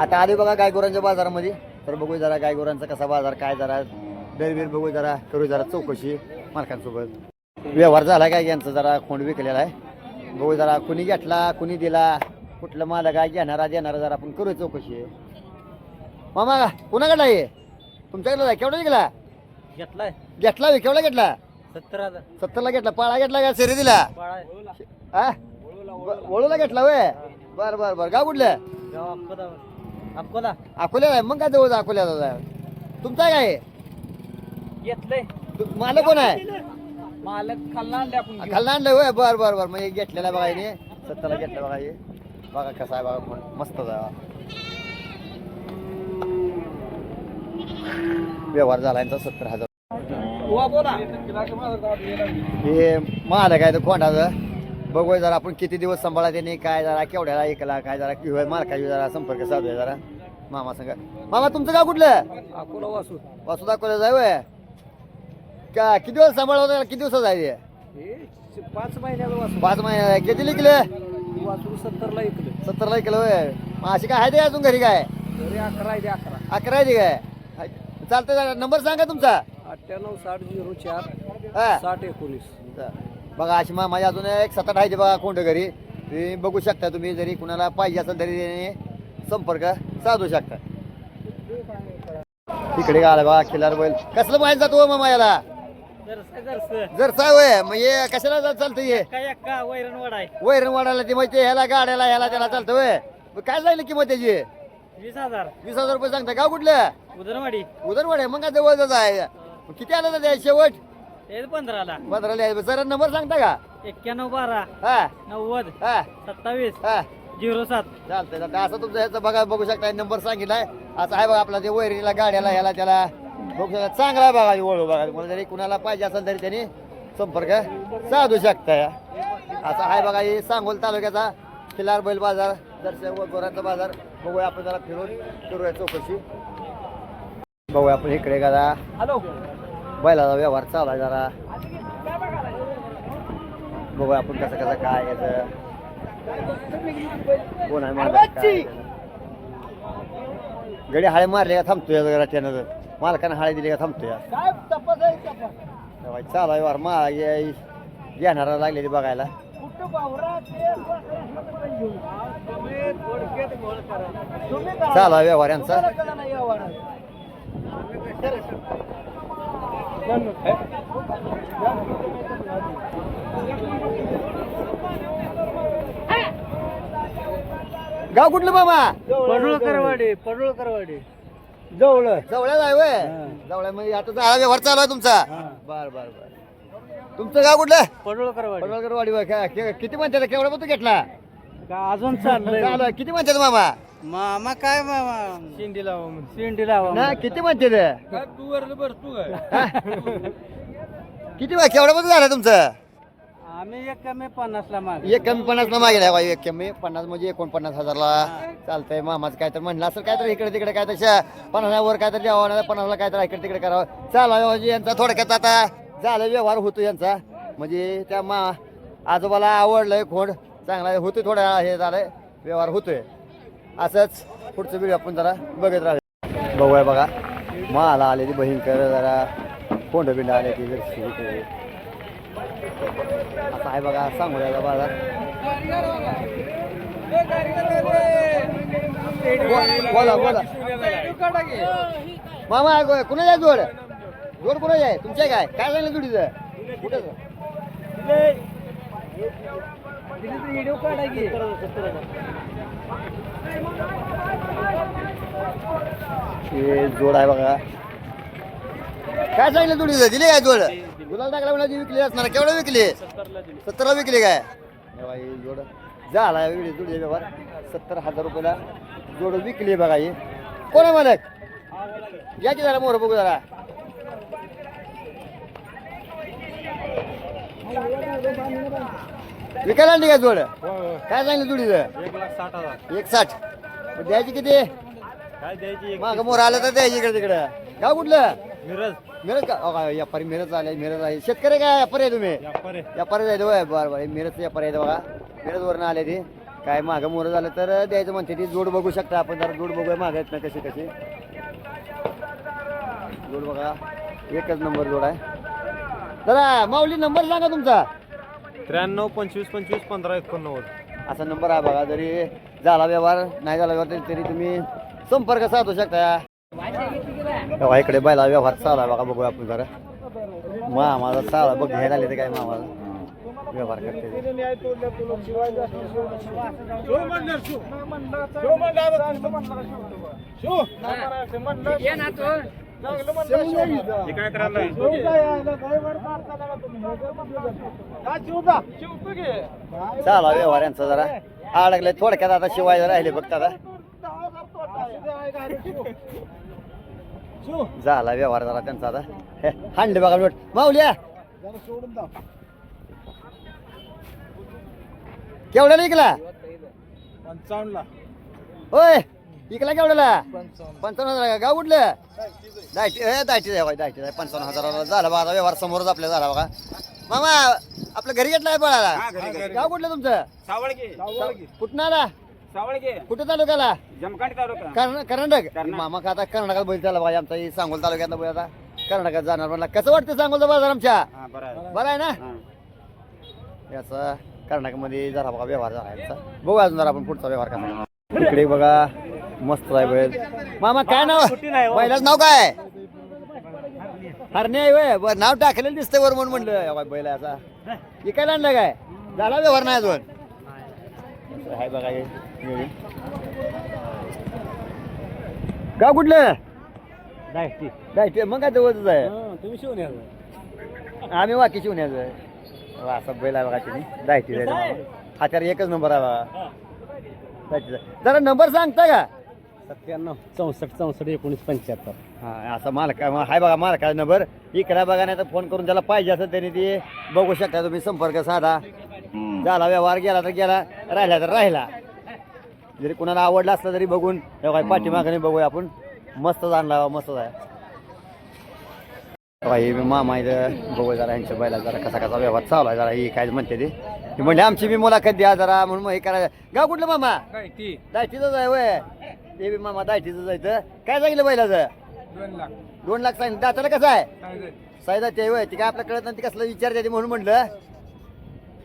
आता आले बघा गायगुरांच्या बाजारामध्ये. तर बघू जरा गायगुरांचा कसा बाजार काय जरा दरबीर बघू जरा करू जरा चौकशी मालकांसोबत. व्यवहार झाला काय यांचा? जरा खोंड विकलेला आहे? बघू जरा कुणी घेतला कुणी दिला कुठलं माल काय घेणारा देणारा जरा आपण करू चौकशी. मामा कुणाकडला आहे? तुमच्याकडला आहे? केवढा विकला? घेतलाय. घेतला केवढा घेतला? सत्तर हजार. सत्तरला घेतला. पाळा घेतला का? शरी दिला? हा? वळूला घेतला वय बर बर बर. गाव कुठलं? अकोला? अकोला अकोल्याला आहे मग काय जवळ अकोल्याला जाय तुमचा काय? आहे? घेतलंय. तु- मालक कोण आहे? मालक खाल्ला आणले आपण खाल्ला आणलं होय बर बर बर. म्हणजे घेतलेला बघा याने सत्तरला घेतला बघा हे. बघा कसा आहे बघा मस्त आहे व्यवहार झाला यांचा सत्तर हजार. बोला. हे मालक आहे तर कोणाचं बघूया जरा आपण किती दिवस सांभाळा त्याने काय जरा केवढ्याला ऐकला काय जरा कि मालकाची जरा संपर्क साधूया जरा. मामा संग. मामा तुमचं गाव कुठलं? अकोला वासू वासू दाखवलं जाय वय का किती दिवस सांभाळ होता किती आहे ते? हे पाच महिन्याला वासू पाच महिने किती लिखले वासू सत्तरला ऐकलं सत्तरला ऐकलं वय मग अशी काय आहे ते अजून घरी काय? तरी अकरा आहे ते अकरा. अकरा आहे ते काय? हाय. चालतंय. नंबर सांगा तुमचा. अठ्ठ्याण्णव साठ झिरो चार हा. साठ एकोणीस. बघा अशी मा माझ्या अजून एक सात आठ आहे ते बघा कोंड घरी तुम्ही बघू शकता तुम्ही जरी कुणाला पाहिजे असेल तरी संपर्क साधू शकता. तिकडे बघा खिलार बैल. कसलं पाहिजे जातो मामा याला? जर साय वय मग हे कशाला चालतं हे? वैरण वाढायला ती माहिती ह्याला गाड्याला ह्याला त्याला चालतं वय काय जाईल किंमत त्याची? वीस हजार. वीस हजार रुपये सांगता. गाव कुठलं? उदरवाडी. उदरवाडे मग काय जवळच आहे. किती आलं तर त्या शेवट? हे पंधराला. पंधरा लिहायचं जरा नंबर सांगता का? एक्क्याण्णव बारा. हा. नव्वद. हा. सत्तावीस. हा. झिरो सात. चालतंय चालतंय. असं तुमचं ह्याचं बघा बघू शकता नंबर सांगितलाय. असं आहे बघा आपला ते वैरीला गाड्याला ह्याला त्याला बघू शकता चांगला आहे बघा वळू बघा. मला जरी कुणाला पाहिजे असेल तरी त्यांनी संपर्क साधू शकता असं आहे बघा हे सांगोल तालुक्याचा खिलार बैल बाजार दर्शक व गोरांचा बाजार. बघूया आपण जरा फिरून करूया चौकशी. बघूया आपण इकडे जरा हॅलो. बैलाचा व्यवहार चालू आहे जरा. बघूया आपण कसं कसं काय याचं. कोण आहे मालक? गडी हाळे मारले का थांबतोय जरा त्यानं मालकानं हाळे दिली का थांबतोय? तेव्हा चालू आहे वार मा ये- येणारा लागलेली बघायला. चालू आहे व्यवहार यांचा. गाव कुठलं मामा? पडुळकरवाडी पडुळकरवाडी जवळ. जवळच आहे वय जवळ म्हणजे आता झाला व्यवहार चालू आहे तुमचा. बर बर बर. तुमचं गाव कुठलं? पडुळकरवाडी पडवळकर वाडी वय काय के- किती म्हणतात केवढा पण तू घेतला? का अजून चाललंय. चालू आहे. किती म्हणतात मामा? मामा काय मामा? शेंडी लावा शेंडी लावा ना किती म्हणतात तू? वरलं बर तू किती वय केवढा पण झालं तुमचं? आम्ही एक कमी पन्नास ला एक कमी पन्नास ना मागे बाई एक कमी पन्नास म्हणजे एकोणपन्नास हजारला. चालतंय मामाचं काय तर म्हणलं असेल काय तर इकडे तिकडे काय तशा पन्नासावर काय तर द्यावं पन्नासला काय तर इकडे तिकडे करावं. चालावं म्हणजे यांचा थोडक्यात आता झालं व्यवहार होतो यांचा. म्हणजे त्या मा आजोबाला आवडलंय खोड चांगला होतोय थोडा हे झालंय व्यवहार होतोय. असंच पुढचं व्हिडिओ आपण जरा बघत राहू बघूया बघा माला आलेली भयंकर जरा कोंड बिंड आले ती जर आहे बघा सांगूया बाजार. बो- बोला बोला. मामा गो- कुणाच्या आहे जोड जोड कुणाची आहे? तुमच्या काय? काय झालं जोडीचं कुठं व्हिडिओ काढा की जोड आहे बघा. काय सांगितलं जोडीचं दिले काय जोड? गुलाल टाकला म्हणा विकली असणार. केवढं विकली? सत्तरला विकली काय? हे ही जोड. झाला वेगळी जोडी व्यवहार. सत्तर हजार रुपयाला जोड विकली बघा ही. कोण आहे मालक? या की जरा मोर बघू जरा. विकायला आणली काय जोड? काय सांगितलं जोडीचं? एक लाख साठ हजार. एक साठ. मग द्यायची किती? काय द्यायची? माग मोर आलं तर द्यायची इकडे तिकडे. गाव कुठलं? मिरज. मिरज का? अहो, व्यापारी मिरज आले मिरज आहे. शेतकरी काय व्यापारी आहे तुम्ही? व्यापारी. व्यापारी होय. बरं बरं. मिरज व्यापारी आहे बघा. मिरज वरनं आले ते. काय मागं मोरं झालं तर द्यायचं म्हणते ती. जोड बघू शकता आपण. जरा जोड बघूया मागं आहेत ना कशी कशी जोड बघा. एकच नंबर जोड आहे. जरा माऊली नंबर सांगा तुमचा. त्र्याण्णव पंचवीस पंचवीस पंधरा एकोणनव्वद. असा नंबर आहे बघा. जरी झाला व्यवहार नाही झाला व्यवहार तरी- तरी तुम्ही संपर्क साधू शकता. तेव्हा इकडे बैला व्यवहार चालू आहे बघा बघूया आपण जरा. मामाला चालू बघ घ्यायला आले ते काय मामाला व्यवहार करते. चाला व्यवहार यांचा जरा. अडकले थोडक्यात आता शिवाय राहिले बघ आता. झाला व्यवहार जरा त्यांचा आता. हे, हांडे बघा नोट माऊल्या! केवढ्याला इकला? पंचावन्नला. होय इकला केवढ्याला? पंचावन्न हजार का? गाव कुठलं? दायटी ए दायटी बाई, दायटी आहे. पंचावन्न हजाराला झाला बघा आता व्यवहार समोरच आपल्या झाला बघा. मामा आपलं घरी घेतलाय बाळाला गाव कुठलं तुमचं? कुठं आला? सावळगे. कुठं तालुक्याला? जमकाटी तालुका. कर्ना- कर्नाटक. मामा का आता कर्नाटकात बैल झाला बाई आमचा. ही सांगोल तालुक्यातला बैल आता. कर्नाटकात जाणार म्हणला. कसं वाटतं सांगोलचा बाजार आमच्या? हा बरं आहे. बरं आहे ना? याचा कर्नाटकमध्ये जरा बघा व्यवहार झाला याचा. बघू अजून जरा आपण पुढचा व्यवहार कसा इकडे बघा मस्त आहे बैल. मामा काय नाव? बैलाचं नाव काय? हरणे आहे वय बरं नाव टाकलेलं दिसतंय वर म्हणून म्हणलं. या बाई बैल आहे असा इकायला आणलं काय? झाला व्यवहार नाही अजून? आहे बघा हे नियोजन. गाव कुठलं? डायटी मग काय जवळच आहे. तुम्ही शिवून या आम्ही वाकी शिवण्याचं आहे वा, असा बैल आहे बघा तिने. डायटी हा तर एकच नंबर आहे बघा डायटीचा. जरा नंबर सांगता का? सत्त्याण्णव चौसष्ट चौसष्ट एकोणीस पंच्याहत्तर. हा असा मालका हाय बघा मालका नंबर. इकडे बघा नाही तर फोन करून त्याला पाहिजे असं त्यांनी ते बघू शकता. तुम्ही संपर्क साधा. झाला व्यवहार गेला तर गेला राहिला तर राहिला. जरी कुणाला आवडला असलं तरी बघून तेव्हा पाठीमागणे बघूया आपण. मस्त आणला मस्त आहे हे मामा इथं बघू जरा यांच्या बैला जरा कसा कसा व्यवहार चालू आहे जरा ही काय म्हणते ते. ती म्हणले आमची बी मुलाखत द्या जरा म्हणून मग हे करायचं गाव कुठलं मामा? काय दायटीचंच आहे वय ते बी मामा दायटीचंच आहे इथं. काय सांगितलं बैलाचं? दोन लाख. दोन लाख सांगितलं. दाताला कसं आहे? काय साईदा ते वय ती काय आपल्या कळत नाही ती कसलं विचारते ते म्हणून म्हटलं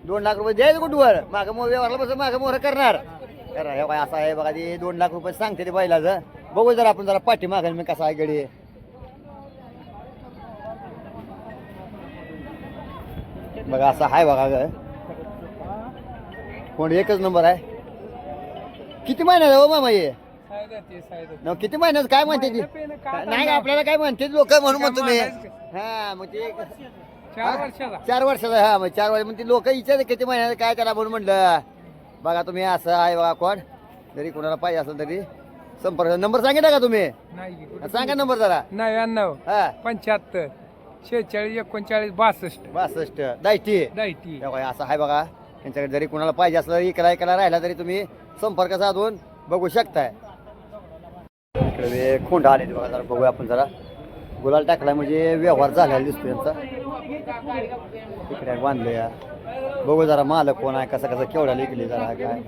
दोन लाख रुपये द्यायचं कुठवर? मागं मोर व्यवहारला बस मागं मोर करणार. करा हे काय असं आहे बघा ते दोन लाख रुपये सांगते ते बैलाचं. बघू जरा आपण जरा पाठी मागायला मी कसा आहे गडी. बघा असं आहे बघा ग. कोण एकच नंबर आहे? किती महिन्यात हो मामा ये न, किती महिन्यात काय म्हणते ती? नाही आपल्याला काय म्हणते लोक म्हणून म्हणतो मी. हा मग ते चार वर्षाला चार वर्षाचा हा मग चार वर्ष ती लोक विचारते किती महिन्यात काय त्याला म्हणून म्हणलं. बघा तुम्ही असं आहे बघा कोण. जरी कोणाला पाहिजे असेल तरी संपर्क नंबर सांगितला का तुम्ही? नाही सांगा नंबर जरा. नव्याण्णव हा. पंच्याहत्तर शेहेचाळीस एकोणचाळीस बासष्ट. बासष्ट. दायटी. दायटी. तेव्हा असं आहे बघा. त्यांच्याकडे जरी कोणाला पाहिजे असलं इकडा इकडा राहिला तरी तुम्ही संपर्क साधून बघू शकताय. इकडे खोंड आले बघा जरा बघूया आपण जरा. गुलाल टाकला म्हणजे व्यवहार झालेला दिसतो यांचा. इकडे बांधले या. बघू जरा मालक कोण आहे कसा कसा केवढा लिखली जरा काय.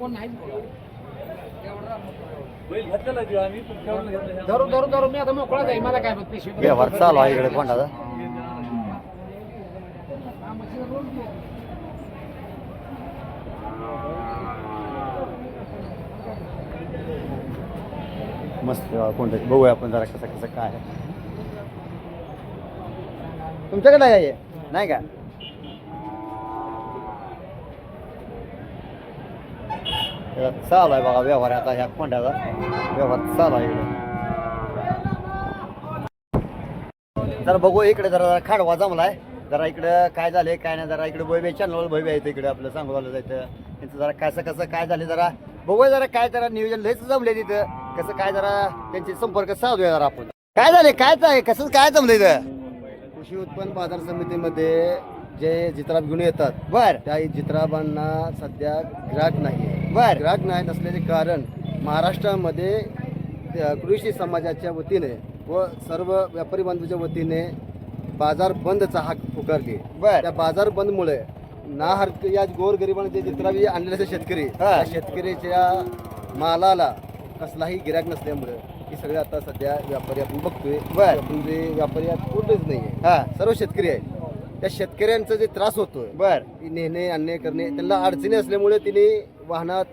धरून धरून धरून मी आता मोकळा जाईल मला काय पिशवी व्यवहार चालू आहे इकडे कोंडाचा. मस्त कोंड बघूया आपण जरा कसं कसं काय आहे. तुमच्याकडे आहे हे? नाही का? त्याचा चालू आहे बघा व्यवहार आता ह्या कोंड्याचा. व्यवहार चालू आहे इकडे. जरा बघू इकडे जरा जरा खाडवा जमलाय. जरा इकडं काय झालंय काय नाही जरा इकडे भोयबे चॅनल भोयबे आहेत इकडे आपलं सांगू झालं जायचं. त्यांचं जरा कसं कसं काय झालं जरा बघूया जरा काय जरा नियोजन लयच जमले तिथं. कसं काय जरा त्यांचे संपर्क साधूया जरा आपण. काय झाले काय काय कसं काय जमलं इथं? कृषी उत्पन्न बाजार समितीमध्ये जे जित्राब घेऊन येतात बर. त्या जित्राबांना सध्या ग्राहक नाही बर. ग्राहक नाही नसल्याचे कारण महाराष्ट्रामध्ये त्या कृषी समाजाच्या वतीने व सर्व व्यापारी बांधवाच्या वतीने बाजार बंदचा हाक पुकारली. बर. त्या बाजार बंदमुळे ना हरक या गोरगरिबाने जे चित्रावी आणलेले शेतकरी. त्या शेतकऱ्याच्या मालाला कसलाही गिराक नसल्यामुळे हे सगळे आता सध्या व्यापारी आपण बघतोय. बर. आपण जे व्यापारी आहेत कोणतेच नाही हा. सर्व शेतकरी आहेत. त्या शेतकऱ्यांचा जे त्रास होतोय बर. ती नेणे आणणे करणे त्यांना अडचणी असल्यामुळे तिने वाहनात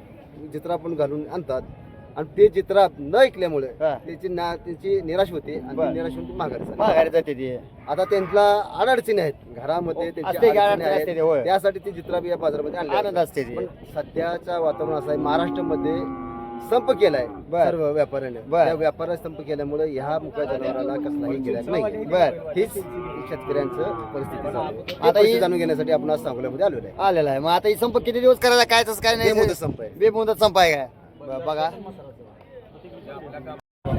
चित्र पण घालून आणतात. आणि ते चित्र न ऐकल्यामुळे हा. त्याची ना त्यांची निराश होते आणि बर. ती निराश होऊन ती माघारी जाते ती. आता त्यांना अडचणी आहेत. घरामध्ये हो, त्यांची असते की अडचणी अडचणी असते ते, होय. आहेत त्यासाठी ती चित्राबी या बाजारामध्ये आणली आनंद असते ती. पण सध्याचा वातावरण असं आहे महाराष्ट्रामध्ये संप केलाय. बर. सर्व व्यापाऱ्याने. बर. त्या व्यापाऱ्याने संप केल्यामुळे ह्या मुका जनावराला कसलाही गिरायक नाही. बर. हीच शेतकऱ्यांचं परिस्थिती. आता ही- जाणून घेण्यासाठी आपण आज सांगोल्यामध्ये आलेलो आहे. आलेला आहे. मग आता ही संप किती दिवस करायचा काय तसं काय नाही. संप आहे. बेमुदत संप आहे काय? ब- बघा.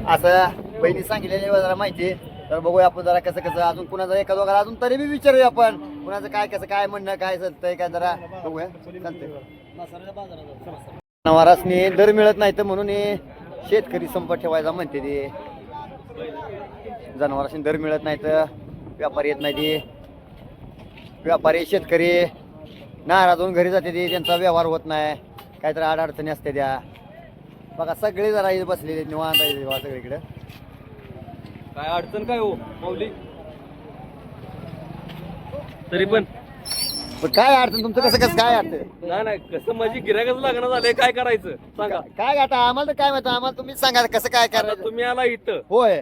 असं बहिणी सांगितलेली जरा माहिती तर बघूया आपण जरा कसं कसं अजून कुणाचं एका दोघाला अजून तरी बी विचारूया आपण. कुणाचं काय कसं काय म्हणणं काय चालतंय काय जरा बघूया. चालतंय. जनावरांनी दर मिळत नाही तर म्हणून हे शेतकरी संप ठेवायचा म्हणते ते. जनावरांनी दर मिळत नाही तर व्यापारी येत नाही ते. व्यापारी शेतकरी नाराज होऊन घरी जाते ते त्यांचा व्यवहार होत नाही. काहीतरी अडचणी असते त्या. बघा सगळे जरा इथे बसलेले निवांत आहे बघा सगळीकडे. काय अडचण काय हो माऊली? तरी पण पण काय अडचण? तुमचं कसं कसं काय अडचण? नाही नाही कसं माझी गिरायकच लागणार झाले काय करायचं? सांगा. काय आता आम्हाला तर काय माहिती आम्हाला तुम्ही सांगा कसं काय आता करायचं. तुम्ही आला इथं. होय.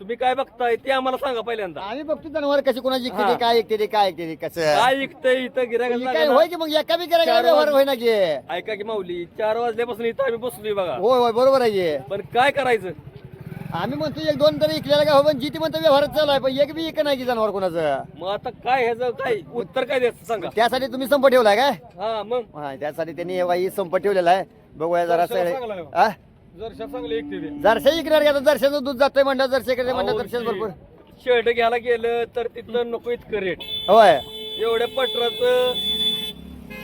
तुम्ही काय बघताय ते आम्हाला सांगा पहिल्यांदा. आम्ही बघतो जनावर कशी कोणाची ऐकते हा. ते, काय ऐकते ते, काय ऐकते ते, कसं. काय ऐकतंय इथं गिरायकच होय की मग एका बी करायला चार व्यवहार होय ना की. ऐका की माऊली चार वाजल्यापासून इथं आम्ही बसलोय बघा. होय होय बरोबर आहे की. पण काय करायचं? आम्ही म्हणतो एक दोन तरी इकलेला का हो पण जिथे म्हणतो व्यवहार चालू आहे पण एक बी इक नाही की जनावर कोणाचं. मग आता काय ह्याचं काय उत्तर काय द्यायचं सांगा? त्यासाठी तुम्ही संप ठेवलाय काय? हा मग. हा त्यासाठी त्यांनी हे बाई संप ठेवलेला आहे. बघूया जरा दर्शन चांगलं आहे. हा जर चांगले एक ते जरशा इकणार का दर्शनचं दूध जातंय म्हणतात जरशेकडे म्हणतात दर्शन भरपूर. शर्ट घ्यायला गेलं तर तिथलं नको इतकं रेट होय. एवढ्या पटराचं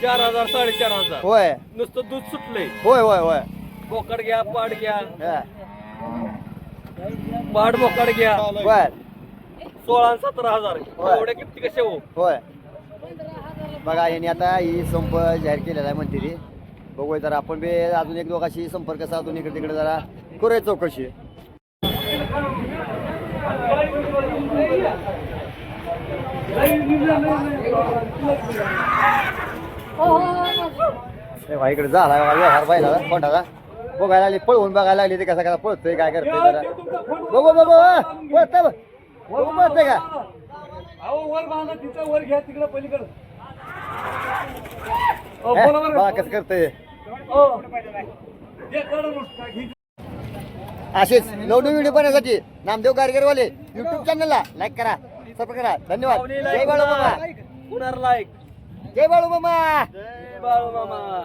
चार हजार साडेचार हजार. होय. नुसतं दूध सुटलंय. होय होय होय. बोकड घ्या पाड घ्या. हा. पाड बोकड घ्या. बर. सोळा आणि सतरा हजार. होय. एवढ्या किती कसे हो? होय. बघा यांनी आता ही संप जाहीर केलेला आहे म्हणते ती बघूया जरा आपण बी अजून एक दोघांशी संपर्क साधून इकडे तिकडे जरा करूया चौकशी. ए भाई इकडे झाला व्यवहार पाहिला कोणाचा बघायला लागली पळवून बघायला लागली ते कसा कसा पळतोय काय करतोय जरा. बघू बघू पळतंय बघ. पळतंय का? हे, बघा कसं करतोय. असेच नवनवीन व्हिडिओ पाहण्यासाठी नामदेव गारगरवाले युट्यूब चॅनलला लाईक करा सबस्क्राईब करा. धन्यवाद. जय बाळू मामा. लाईक जय बाळू मामा. जय बाळू मामा.